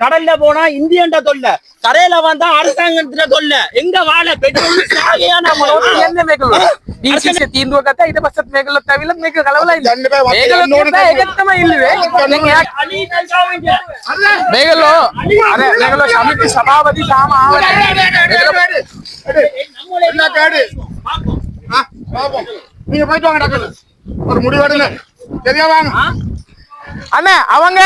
கடல்ல போனா இந்தியன்ட தொல்ல கரையில வந்தா அரசாங்கத்துல தொல்ல எங்க வாழ பெட்ரோல்? என்ன மேகல ಈ ಶಿಕ್ಷೆ ತೀಂದುವ ಕತೆ ಇದೆ ಬಸ್ ಮೇಗಲ ತವಿಲ ಮೇಗಲ மேகலோ ಇಲ್ಲ ಏಕತ್ತಮ ಇಲ್ಲವೇ நீங்க போயிட்டு வாங்க டாக்டர். ஒரு முடிவெடுங்க. சரியா வாங்க. அண்ணே அவங்க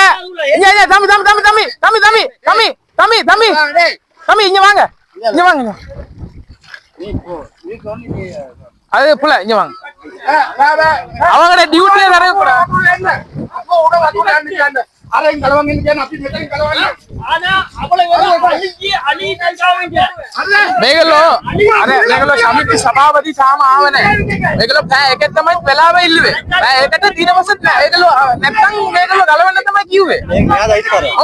தம்பி தம்பி தம்பி தம்பி தம்பி தம்பி தம்பி தம்பி தம்பி தம்பி இங்க வாங்க இங்க வாங்க. அது புள்ள இங்க வாங்க. அவங்களோட டியூட்டியே தரவே கூட வரக்கூடாதுன்னு அதையும் கலவாங்கன்னு அப்படி மெத்தையும் கலவாங்க ஆனா මේගලෝ සමිති සභාපති සාම ආවනේ. මේගලෝ පෑ එකක් තමයි වෙලාව ඉල්ලුවේ. පෑ එකට දිනවසත් නෑ. ඒගලෝ නැත්තම් මේගලෝ ගලවන්න තමයි කිව්වේ.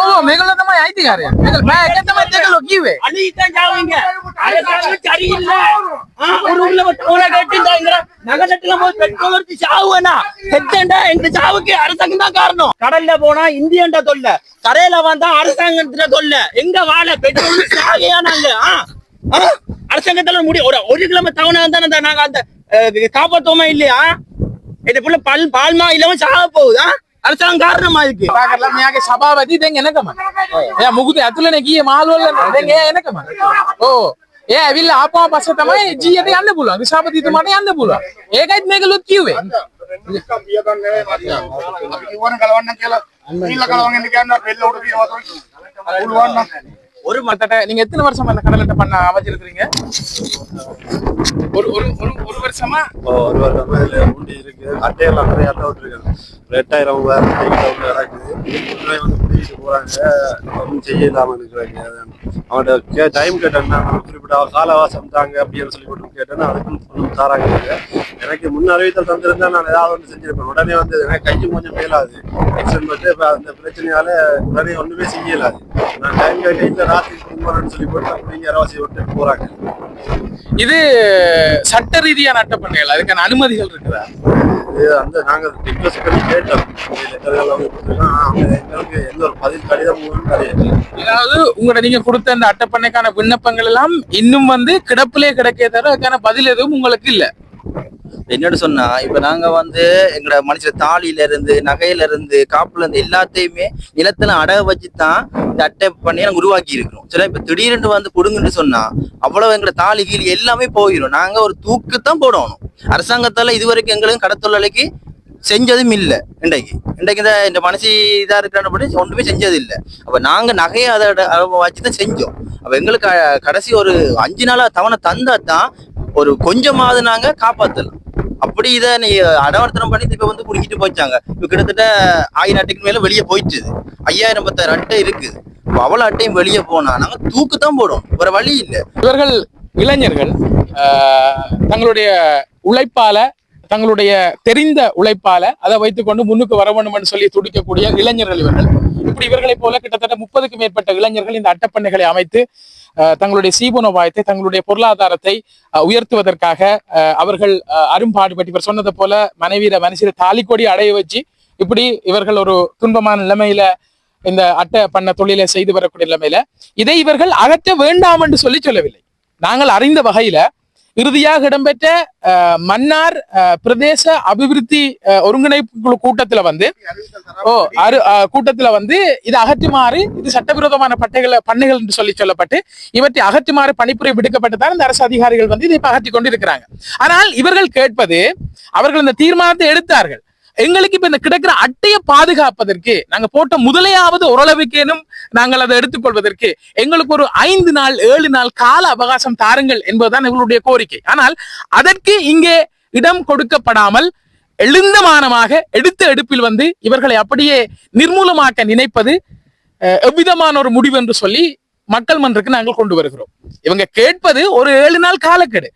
ඔව් මේගලෝ තමයි අයිතිකාරය. මේගලෝ පෑ එකක් තමයි ඒගලෝ කිව්වේ. අනිත් ජාවින්ගේ අර සමිති හරි இல்ல ஒரு ఊర్లో పూర కట్టిందా ఇంకా நகரத்துல போய் பெற்றோருக்கு சாவு வேணா. எங்க சாவுக்கு அரசாங்கம் தான் காரணம். கடல்ல போனா இந்தியன்டா தொல்ல. கரையில வந்தா அரசாங்கத்துல தொல்ல. எங்க வாழ? பெற்றோருக்கு சாவையா நாங்க அரசாங்கத்துல முடிய ஒரு ஒரு கிழமை தவணை தானே நாங்க அந்த காப்பாத்தோமா இல்லையா? இது புள்ள பால் பால்மா இல்லாம சாக போகுதா. அரசாங்கம் காரணமா இருக்கு பாக்கலாம் யாக சபாபதி இதெங்க எனக்கமா முகுதி அத்துல நெக்கிய மால்வல்ல இதெங்க ஓ ඒ ඇවිල්ලා ආපුවා පස්සේ තමයි ජීයට යන්න පුළුවන්. දිශාපතිතුමාට යන්න පුළුවන්. ඒකයිත් මේකලුත් කිව්වේ. අපි කිව්වනේ කලවන්න කියලා. ඊළ ஒரு மட்டத்தை நீங்க எத்தனை வருஷமா இந்த கடலட்ட பண்ண அமைச்சிருக்கீங்க ஒரு ஒரு ஒரு வருஷமா ஓ ஒரு வருஷமா இதுல ஊண்டி இருக்கு அட்டையெல்லாம் நிறைய அட்டை விட்டுருக்காங்க ரெட்டாயிரம் வேற இருக்குது பிடிக்கிட்டு போறாங்க. ஒன்றும் செய்ய இல்லாம இருக்கிறாங்க. அவன்கிட்ட கே டைம் கேட்டேன்னா குறிப்பிட்ட கால அவகாசம் தாங்க அப்படின்னு சொல்லி போட்டு கேட்டேன்னா அதுக்கும் ஒன்றும் தாராங்க. எனக்கு முன் அறிவித்தல் தந்திருந்தா நான் ஏதாவது ஒன்று செஞ்சிருப்பேன். உடனே வந்து எனக்கு கையும் கொஞ்சம் மேலாது. ஆக்சிடென்ட் பட்டு இப்போ அந்த பிரச்சனையால உடனே ஒண்ணுமே செய்யலாது. நான் டைம் கேட்க இல்லை ராத்திரி போறேன்னு சொல்லி போட்டு அப்படிங்க அரவாசி விட்டு போறாங்க. இது சட்ட ரீதியான அட்டை பண்ணைகள்? அதுக்கான அனுமதிகள் இருக்குதா? இது வந்து நாங்க ரிக்வஸ்ட் பண்ணி கேட்டோம். பதில் கடிதம் அதாவது உங்களோட நீங்க கொடுத்த அந்த அட்டைப்பண்ணைக்கான விண்ணப்பங்கள் எல்லாம் இன்னும் வந்து கிடப்பிலே கிடைக்கே தவிர அதுக்கான பதில் எதுவும் உங்களுக்கு இல்ல. என்னன்னு சொன்னா இப்ப நாங்க வந்து எங்களோட மனுஷ தாலியில இருந்து நகையில இருந்து காப்புல இருந்து எல்லாத்தையுமே நிலத்துல அடக வச்சுதான் இந்த அட்டை பண்ணி நாங்க உருவாக்கி இருக்கிறோம் சரி இப்ப திடீர்னு வந்து கொடுங்கன்னு சொன்னா அவ்வளவு எங்களோட தாலி கீழ் எல்லாமே போயிடும் நாங்க ஒரு தூக்கு தான் போடணும். அரசாங்கத்தால இதுவரைக்கும் எங்களுக்கு கடத்தொழிலைக்கு செஞ்சதும் இல்லை இன்றைக்கு. இன்றைக்கு இந்த இந்த மனசு இதாக இருக்கிறபடி ஒன்றுமே செஞ்சது இல்லை அப்போ நாங்கள் நகையை அதை வச்சு தான் செஞ்சோம். அப்போ எங்களுக்கு கடைசி ஒரு அஞ்சு நாளாக தவணை தந்தால் தான் ஒரு கொஞ்சமாவது நாங்கள் காப்பாற்றலாம் அப்படி இதை நீ அடவர்த்தனம் பண்ணி இப்போ வந்து குடிக்கிட்டு போயிச்சாங்க இப்போ கிட்டத்தட்ட ஆயிரம் அட்டைக்கு மேலே வெளியே போயிடுச்சு ஐயாயிரம் பத்தாயிரம் அட்டை இருக்குது. இப்போ அவ்வளோ அட்டையும் வெளியே போனால் நாங்கள் தூக்கு தான் போடும் வேறு வழி இல்லை. இவர்கள் இளைஞர்கள் தங்களுடைய உழைப்பால தங்களுடைய தெரிந்த உழைப்பால அதை வைத்துக்கொண்டு முன்னுக்கு வர வேண்டும்னு சொல்லி துடிக்கக்கூடிய இளைஞர்கள் இவர்கள். இப்படி இவர்களைப் போல கிட்டத்தட்ட முப்பதுக்கு மேற்பட்ட இளைஞர்கள் இந்த அட்டப்பண்ணைகளை அமைத்து தங்களுடைய சீபனோபாயத்தை தங்களுடைய பொருளாதாரத்தை உயர்த்துவதற்காக அவர்கள் அரும்பாடுபட்டு இவர் சொன்னது போல மனைவியில மனசில தாலிக்கொடி அடைய வச்சு இப்படி இவர்கள் ஒரு துன்பமான நிலைமையில இந்த அட்டை பண்ண தொழிலை செய்து வரக்கூடிய நிலைமையில இதை இவர்கள் அகற்ற வேண்டாம் என்று சொல்லி சொல்லவில்லை. நாங்கள் அறிந்த வகையில இறுதியாக இடம்பெற்ற மன்னார் பிரதேச அபிவிருத்தி ஒருங்கிணைப்பு குழு கூட்டத்துல வந்து ஓ அரு அஹ், கூட்டத்துல வந்து இது அகற்றுமாறு இது சட்டவிரோதமான பட்டைகளை பண்ணைகள் என்று சொல்லி சொல்லப்பட்டு இவற்றை அகற்றுமாறு பணிப்புரை விடுக்கப்பட்டு தான் இந்த அரசு அதிகாரிகள் வந்து இதை இப்ப அகற்றி கொண்டு இருக்கிறாங்க ஆனால் இவர்கள் கேட்பது அவர்கள் இந்த தீர்மானத்தை எடுத்தார்கள். எங்களுக்கு இப்ப இந்த கிடக்கிற அட்டையை பாதுகாப்பதற்கு நாங்க போட்ட முதலையாவது ஓரளவுக்கேனும் நாங்கள் அதை எடுத்துக்கொள்வதற்கு எங்களுக்கு ஒரு ஐந்து நாள் ஏழு நாள் கால அவகாசம் தாருங்கள் என்பதுதான் எங்களுடைய கோரிக்கை. ஆனால் அதற்கு இங்கே இடம் கொடுக்கப்படாமல் எழுந்தமானமாக எடுத்த எடுப்பில் வந்து இவர்களை அப்படியே நிர்மூலமாக்க நினைப்பது எவ்விதமான ஒரு முடிவு என்று சொல்லி மக்கள் மன்றக்கு நாங்கள் கொண்டு வருகிறோம். இவங்க கேட்பது ஒரு ஏழு நாள் காலக்கெடு.